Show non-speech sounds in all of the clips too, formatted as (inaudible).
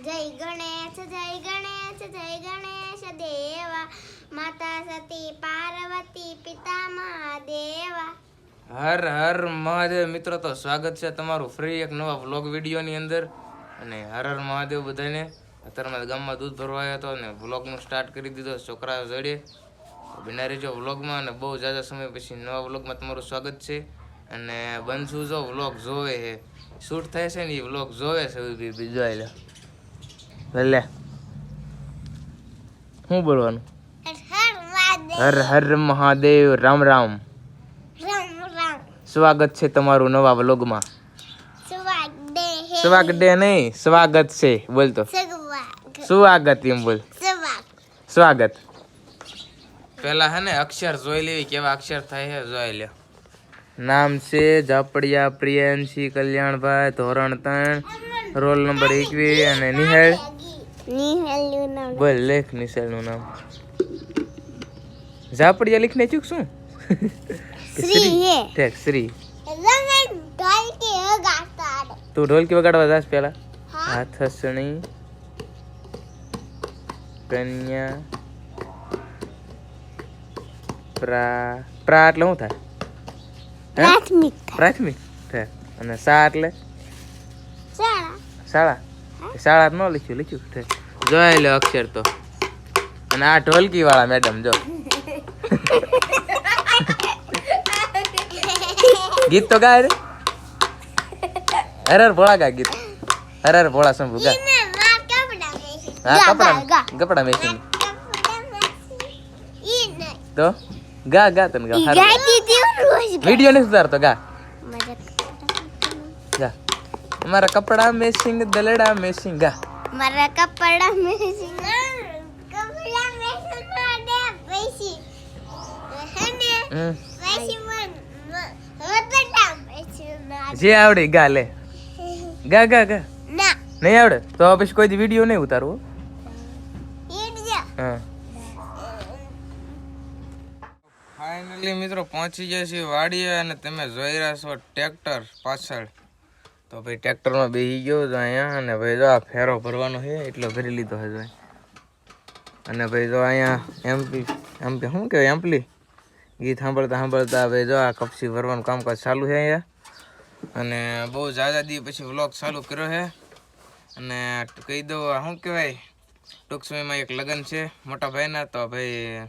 જય ગણેશ જય ગણેશ જય ગણેશ દેવા. માતા સતી પાર્વતી પિતા મહાદેવા. હર હર મહાદેવ. મિત્રો, તો સ્વાગત છે તમારું ફ્રી એક નવા વ્લોગ વિડીયોની અંદર. અને હર હર મહાદેવ બધાને. અત્યારમાં ગામમાં દૂધ ભરવા આવ્યો હતો અને વ્લોગનું સ્ટાર્ટ કરી દીધો છોકરા જોડે. બિના રહેજો વ્લોગમાં અને બહુ જાજા સમય પછી નવા વ્લોગમાં તમારું સ્વાગત છે. અને બનશું જો વ્લોગ જોવે છે શૂટ થાય છે ને એ વ્લોગ જોવે છે બીજો આલે લે શું બોલવાનું? હર હર મહાદેવ. રામ રામ. સ્વાગત છે તમારું નવા વ્લોગમાં. સ્વાગત ડે નહીં સ્વાગત છે. બોલતો તો. સ્વાગત. એમ બોલ. સ્વાગત. પેલા હે ને અક્ષર જોઈ લેવી કેવા અક્ષર થાય છે જોઈ લે નામ છે ઝાપડિયા પ્રિયંશી કલ્યાણભાઈ ધોરણ ત્રણ રોલ નંબર એકવીસ અને નિહાળ. નામ. બોલ લેખ નિશાળનું નામ. ઝાપડિયા લખને ચૂક શું? શ્રી હે. ઠેક શ્રી. રમે ઢોલ તું ઢોલકી વગાડવા જાસ પેલા હા. હાથ કન્યા પ્રા પ્રા એટલે શું થાય? પ્રાથમિક. પ્રાથમિક અને સા એટલે? શાળા. શાળા. શાળા ન લખ્યું લખ્યું જોઈ લો અક્ષર તો. અને આ ઢોલકી વાળા મેડમ જો. ગીત તો ગાય રે. હરર ભોળા ગા ગીત. હરર ભોળા શંભુ ગા. હા કપડા કપડા મેસી. તો? ગા ગા તને ગા વીડિયો ને સુધારતો ગા. ગા. અમારા કપડા મેસિંગ દલડા મેસિંગ મારા કપડા મેસી કપડા મેસી માડે પૈસી હને પૈસી મન હોતડા મેસી જે આવડે ગા લે. ગા ગા ગા. ના. નહીં આવડે? તો પછી કોઈ દી વીડિયો નહીં ઉતારવો હા. ફાઇનલી મિત્રો પહોંચી ગયા છીએ વાડીએ અને તમે જોઈ રહ્યા છો ટ્રેક્ટર પાછળ. તો ભાઈ ટ્રેક્ટરમાં બેસી ગયો તો અહીંયા, અને ભાઈ જો આ ફેરો ભરવાનો છે, એટલો ભરી લીધો છે ભાઈ અને ભાઈ જો અહીંયા એમપી એમપી શું કહેવાય એમ્પલી ગીત સાંભળતા સાંભળતા ભાઈ જો આ કપસી ભરવાનું કામકાજ ચાલુ છે અહીંયા. અને બહુ ઝાઝા દી પછી વ્લોગ ચાલુ કર્યો છે. અને કહી દઉં શું કહેવાય, ટૂંક સમયમાં એક લગ્ન છે મોટા ભાઈના, તો ભાઈ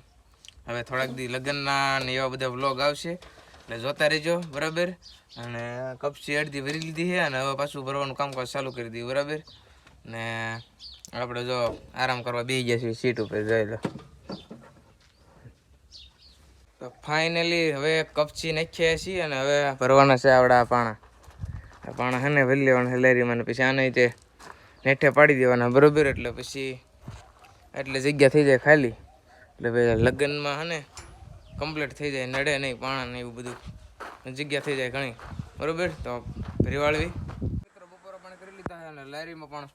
હવે થોડાક દી લગ્નના ને એવા બધા વ્લોગ આવશે. એટલે જોતા રહેજો, બરાબર? અને કપસી અડધી ભરી લીધી છે અને હવે પાછું ભરવાનું કામકાજ ચાલુ કરી દીધું, બરાબર? ને આપણે જો આરામ કરવા બેસી ગયા છીએ સીટ ઉપર, જઈ લો. તો ફાઇનલી હવે કપચી નાખ્યા છીએ અને હવે ભરવાના છે આવડા પાણા. પાણા હે ભરી લેવાના હેલેરીમાં પછી આને તે નેઠે પાડી દેવાના, બરોબર? એટલે પછી એટલે જગ્યા થઈ જાય ખાલી. એટલે ભાઈ લગ્નમાં હે કમ્પ્લીટ થઈ જાય નડે નહીં પાણા ને એવું બધું. જગ્યા થઈ જાય ઘણી. બરોબર? તો ભરીવાળવી મિત્રો બપોરો પણ કરી લીધા અને લારીમાં પણ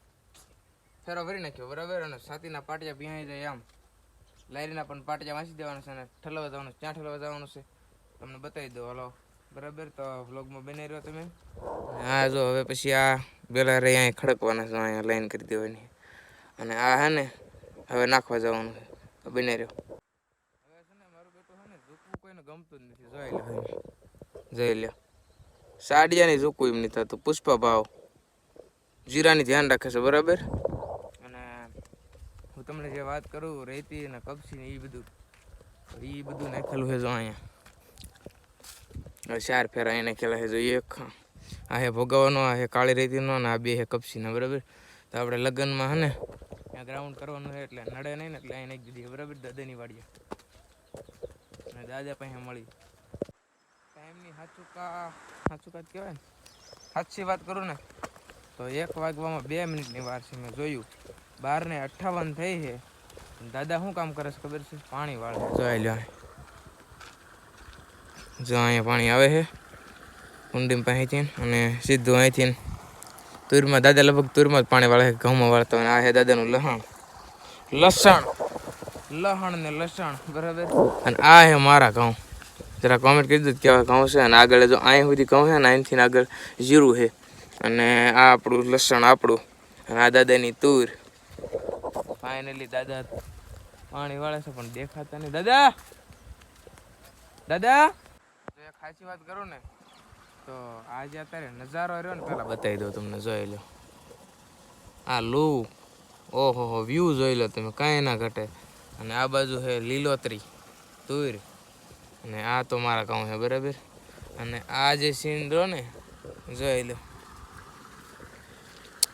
ફેરો ભરી નાખ્યો. બરાબર? અને છાતીના પાટિયા બિહાઈ જાય આમ. લારીના પણ પાટિયા વાંચી દેવાના છે અને ઠલવા જવાનું છે. ક્યાં ઠલવા જવાનું છે? તમને બતાવી દો હલો. બરાબર? તો વ્લોગમાં બની રહ્યો તમે. હા જો હવે પછી આ પેલા રહી અહીંયા ખડકવાના છે અહીંયા લાઈન કરી દેવાની. અને આ હે ને હવે નાખવા જવાનું છે. બની રહ્યો હવે છે ને મારું બેટું છે ને ઝૂકવું કોઈને ગમતું જ નથી. જોઈ લે. જોઈ લે. સાડિયાની એમ નહીં થતું. પુષ્પા ભાવ જીરાની ધ્યાન રાખે છે બરાબર? અને હું તમને જે વાત કરું રેતી અને કપસી ને એ બધું. એ બધું નાખેલું છે જો અહીંયા. ચાર ફેરા એને નાખેલા છે જો એક. આ હે ભોગવવાનો આ હે કાળી રેતીનો અને આ બે હે કપસીનો બરાબર? તો આપણે લગ્નમાં હે ને ત્યાં ગ્રાઉન્ડ કરવાનું છે એટલે નડે નહીં ને એટલે અહીં નાખી દીધી બરાબર? દાદાની વાડીએ. અને દાદા પાસે મળી. ટાઈમની હાચુકા કા જ કહેવાય ને. સાચી વાત કરું ને, તો એક વાગવામાં બે મિનિટની વાર છે, મેં જોયું. બાર ને અઠ્ઠાવન થઈ છે. દાદા શું કામ કરે છે ખબર છે? પાણી વાળે. જોઈ લો જો અહીંયા પાણી આવે છે. કુંડીમાં પાસેથી અને સીધું અહીંથી તુરમાં દાદા લગભગ તુરમાં જ પાણી વાળે ઘઉંમાં વાળતા અને આ છે દાદાનું લસણ. લસણ. લહણ ને લસણ, બરાબર? અને આ હે મારા ઘઉં. જરા કોમેન્ટ કરી દીધું કેવા ઘઉં છે. અને આગળ જો અહીં સુધી ઘઉં છે ને અહીંથી આગળ જીરું છે અને આ આપણું લસણ આપણું. અને આ દાદાની તુર. ફાઇનલી દાદા પાણી વાળે છે, પણ દેખાતા નહીં. દાદા! દાદા! એક સાચી વાત કરું ને, તો આજે અત્યારે નજારો રહ્યો ને પેલા બતાવી દઉં તમને, જોઈ લો. આ લૂ. ઓહો હો વ્યૂ જોઈ લો તમે. કાંઈ ના ઘટે. અને આ બાજુ છે લીલોતરી, તુર. અને આ તો મારા ગામ છે બરાબર? અને આ જે સીન રહ્યો ને, જોઈ લો.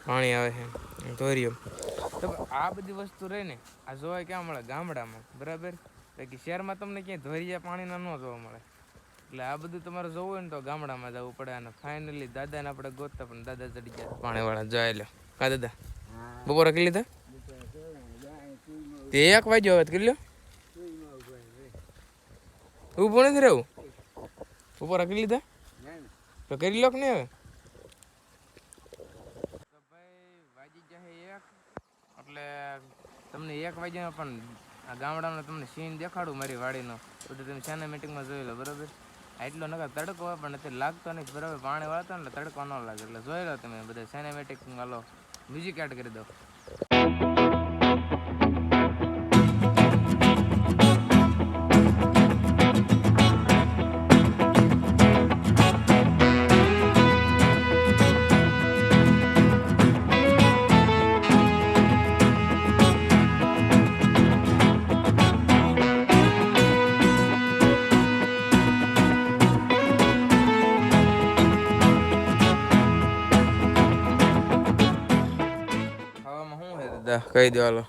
પાણી આવે છે, ધોરિયો. તો આ બધી વસ્તુ રહે ને, આ જોવા ક્યાં મળે? ગામડામાં, બરાબર? બાકી શહેરમાં તમને ક્યાંય ધોરિયા પાણીના ન જોવા મળે. એટલે આ બધું તમારે જોવું હોય ને તો ગામડામાં જવું પડે અને ફાઇનલી દાદાને આપણે ગોતતા પણ દાદા ચડી ગયા. પાણીવાળા, જોઈ લો. કા દાદા? બપોરે કેટલી લીધા તે એક વાગ્યો વાત કરી લો ઊભું નથી રહેવું? બપોરે રાખી લીધા? તો કરી લો કે નહીં હવે? એટલે તમને એક વાગ્યામાં પણ આ ગામડાનો તમને સીન દેખાડું મારી વાડીનો. બધું તમે ચાના મિટિંગમાં જોઈ લો બરાબર? એટલો નકા તડકો હોય પણ અત્યારે લાગતો નહીં બરાબર? પાણી વાળતો ને તડકો ન લાગે. એટલે જોઈ લો તમે બધા સિનેમેટિક વાલો મ્યુઝિક એડ કરી દો. કહી દો હાલો.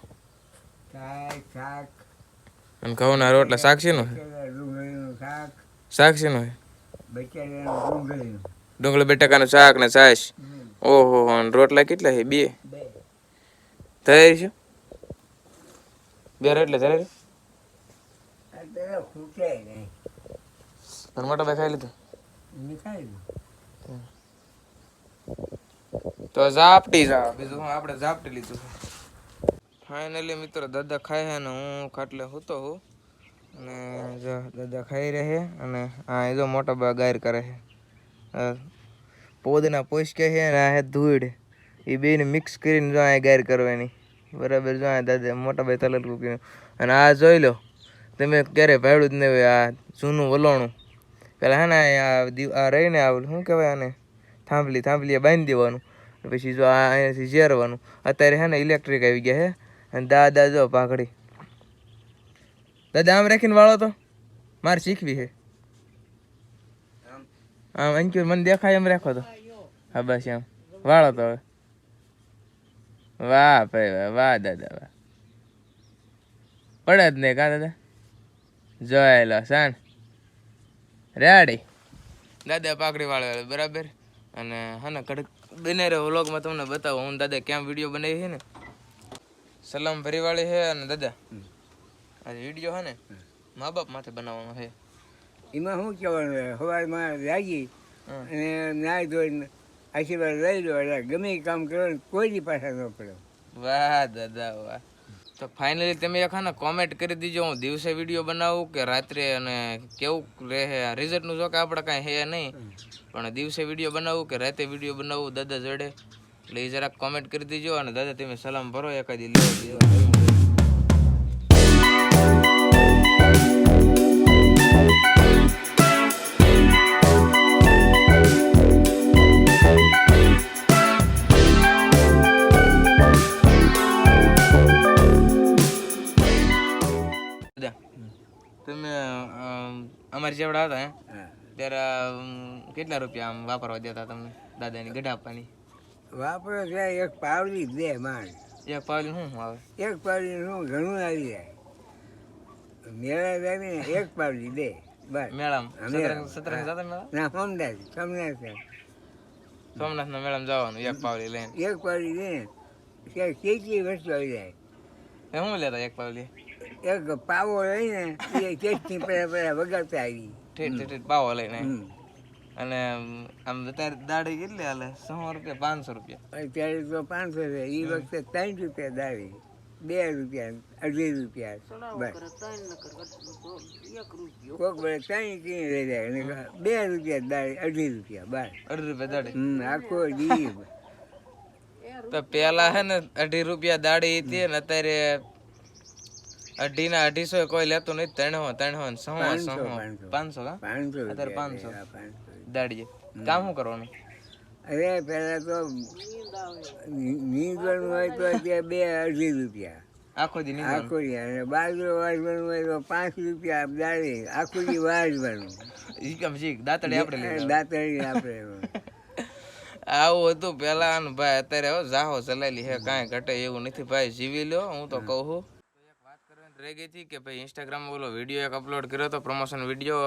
અને ઘઉંના રોટલા શાક છે નો બટેટા ડુંગળીનું શાક. શાક છે નો બટેટાનું ડુંગળીનું. ડુંગળી બટાકાનું શાક ને છાશ. ઓહો અને રોટલા કેટલા છે? બે? તૈયારી છે? બે રોટલા તૈયારી મોટા ભાઈ ખાઈ લીધું? તો ઝાપટી જા બીજું હું આપણે ઝાપટી લીધું ફાઇનલી મિત્રો, દાદા ખાય છે ને હું ખાટલે સૂતો હું અને જો દાદા ખાઈ રહે અને આ એ જો મોટા બા ગાયર કરે છે. પોદના પોસકે છે ને આ હે ધૂળ. એ બેને મિક્સ કરીને જો આ ગાયર કરવાની. બરાબર જો આ દાદા મોટા ભાઈ તલલ કૂકીને અને આ જોઈ લો, તમે ક્યારે ભાડ્યું જ નહીં હોય આ જૂનું વલોણું. પેલા હે ને આ આ રહીને આ ઓલું શું કહેવાય આને? થાંભલી, થાંભલીએ બાંધી દેવાનું. પછી જો આ અહીંયાથી ઝેરવાનું. અત્યારે હે ને ઇલેક્ટ્રિક આવી ગયા હે. અને દાદા જો પાઘડી. દાદા, આમ રાખીને વાળો તો? મારે શીખવી છે. આમ અંક્યુર મને દેખાય એમ રાખો તો. હા, બસ આમ વાળો તો હવે. વાહ ભાઈ વાહ વાહ દાદા, વાહ. પડે જ નહીં કા દાદા? જોયેલો સાણ રેડી. દાદા પાકડી વાળો બરાબર? અને હા ને કડક બને રહ્યો વ્લોગમાં તમને બતાવો. હું દાદા ક્યાં વીડિયો બનાવી છે ને? સલામ ભરીવાળી છે અને દાદા. આ વીડિયો છે ને મા બાપ માથે બનાવવાનો છે એમાં શું કહેવાનું સવારમાં હમ. અને નાહી ધોઈને આશીર્વાદ લઈ લો એટલે ગમે કામ કરો ને કોઈ દી પાછા ન પડે. વાહ દાદા વાહ. તો ફાઇનલી તમે હા કોમેન્ટ કરી દીજો હું દિવસે વીડિયો બનાવું કે રાત્રે અને કેવું રહે? રિઝલ્ટનું જો કે આપણે કાંઈ હે નહીં. પણ દિવસે વીડિયો બનાવું કે રાતે વીડિયો બનાવું દાદા જોડે? એટલે એ જરાક કોમેન્ટ કરી દેજો અને દાદા તમે સલામ ભરો એકાદી લેવો દાદા તમે અમારી જેવડા હતા ત્યારે કેટલા રૂપિયા આમ વાપરવા દેતા તમને દાદાની ગઢા આપવાની? વાપરો ત્યાં એક પાવડી બે માણ એક પાવલી શું આવે? એક પાવડી શું ઘણું આવી જાય. મેળા ને એક પાવડી દે બસ. મેળામાં? ના સોમનાથ સોમનાથ. સોમનાથના મેળામાં જવાનું એક પાવલી લઈને. એક પાવડી લઈને ત્યાં કેટલી વસ્તુ આવી જાય. એ શું લેતા એક પાવલી એક પાવો લઈને એ કેટલી પહેલા પહેલા વગાડતા આવી. ઠીક ઠીક પાવો લઈને. અને આમ અત્યારે દાડી કેટલી હાલે? સો રૂપિયા પાંચસો રૂપિયા. અત્યારે તો પાંચસો છે. એ વખતે ત્રણ રૂપિયા દાડી બે રૂપિયા અઢી રૂપિયા. બસ. કોક વડે ત્રણ કીને લઈ જાય બે રૂપિયા દાડી અઢી રૂપિયા બસ. અઢી રૂપિયા દાડી હમ આખો દી તો પેલા હે ને અઢી રૂપિયા દાડી હતી ને અત્યારે અઢી ના અઢીસો કોઈ લેતું નહીં ત્રણસો ત્રણસો સો પાંચસો, કા પાંચસો. અત્યારે પાંચસો. દાડીએ. કામ શું કરવાનું? અરે પેલા તો નીંદવાનું હોય તો અત્યારે બે અઢી રૂપિયા. આખો દી આખો આખું દી અને બાજરો વાજવાનું હોય તો પાંચ રૂપિયા દાડી આખું દી વાજવાનું ઈ કેમ શીખ દાતડી આપણે દાંતડી. આપણે (laughs) આવું હતું પેલા ભાઈ અત્યારે હો જાહો ચલાયેલી હે કાંઈ ઘટે એવું નથી. ભાઈ જીવી લ્યો હું તો કહું છું. એક વાત કરવાની રહી ગઈ હતી કે ભાઈ ઇન્સ્ટાગ્રામ ઓલો વીડિયો એક અપલોડ કર્યો હતો પ્રમોશન વીડિયો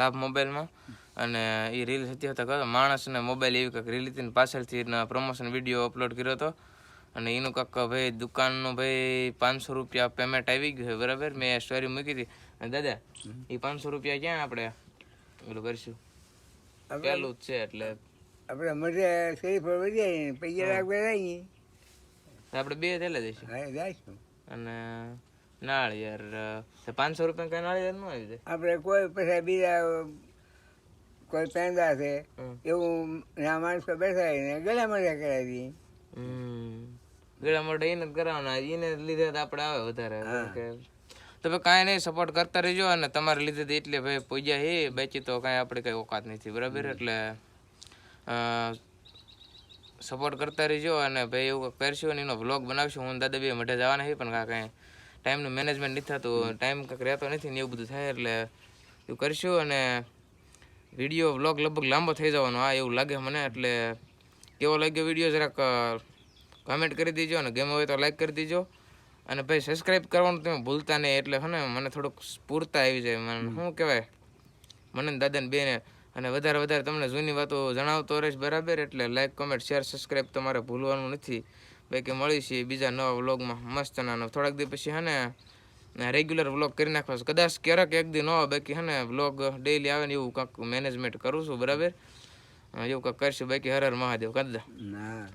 લાભ મોબાઈલમાં. અને એ રીલ હતી હતા કહો માણસને મોબાઈલ એવી કંઈક રીલ હતી ને પાછળથી પ્રમોશન વીડિયો અપલોડ કર્યો હતો. અને એનું કાંક ભાઈ દુકાનનું ભાઈ પાંચસો રૂપિયા પેમેન્ટ આવી ગયું છે બરાબર? મેં સ્ટોરી મૂકી હતી. અને દાદા એ પાંચસો રૂપિયા ક્યાં આપણે? પેલું કરીશું. પહેલું જ છે એટલે. આપણે મજે શરીફ વધ્યા પૈસા રાખવા જઈએ આપણે બે થયેલા જઈશું જઈશું અને નાળિયેર પાંચસો રૂપિયા કઈ નાળિયેર ન આવી જાય? આપણે કોઈ પછી બીજા કોઈ પેન છે એવું ના માણસો બેસાડીને ગળા મજા કરાવી દઈએ. ગળા મોઢે એને કરાવવાના. એને લીધે આપણે આવે વધારે. તમે કાંઈ નહીં સપોર્ટ કરતા રહેજો અને તમારે લીધે એટલે ભાઈ પૂજા હે. બાકી તો કાંઈ આપણે કંઈ ઓકાત નથી. બરાબર? એટલે સપોર્ટ કરતા રહેજો અને ભાઈ એવું કરશું અને એનો વ્લોગ બનાવશું. હું દાદા બે મઢે જવાના છે પણ કાંઈ કાંઈ ટાઈમનું મેનેજમેન્ટ નથી થતું. ટાઈમ કંઈક રહેતો નથી ને એવું બધું થાય. એટલે એવું કરશું અને વીડિયો વ્લોગ લગભગ લાંબો થઈ જવાનો આ એવું લાગે મને એટલે કેવો લાગ્યો વીડિયો જરાક કમેન્ટ કરી દેજો અને ગમે હોય તો લાઈક કરી દેજો. અને ભાઈ સબસ્ક્રાઈબ કરવાનું તમે ભૂલતા નહીં એટલે હે ને મને થોડુંક સ્ફૂર્તા આવી જાય. મને શું કહેવાય? મને ને દાદાને બેને અને વધારે વધારે તમને જૂની વાતો જણાવતો રહીશ બરાબર એટલે લાઈક કમેન્ટ શેર સબસ્ક્રાઈબ તમારે ભૂલવાનું નથી. બાકી મળીશું બીજા નવા વ્લોગમાં. મસ્ત ના થોડાક દિવસ પછી હે ને રેગ્યુલર વ્લોગ કરી નાખવા. કદાચ ક્યારેક એક દી ન હોય, બાકી હે ને વ્લોગ ડેઈલી આવે ને એવું કાંક મેનેજમેન્ટ કરું છું, બરાબર? એવું કાંક કરશું, બાકી હર હર મહાદેવ કદા ના.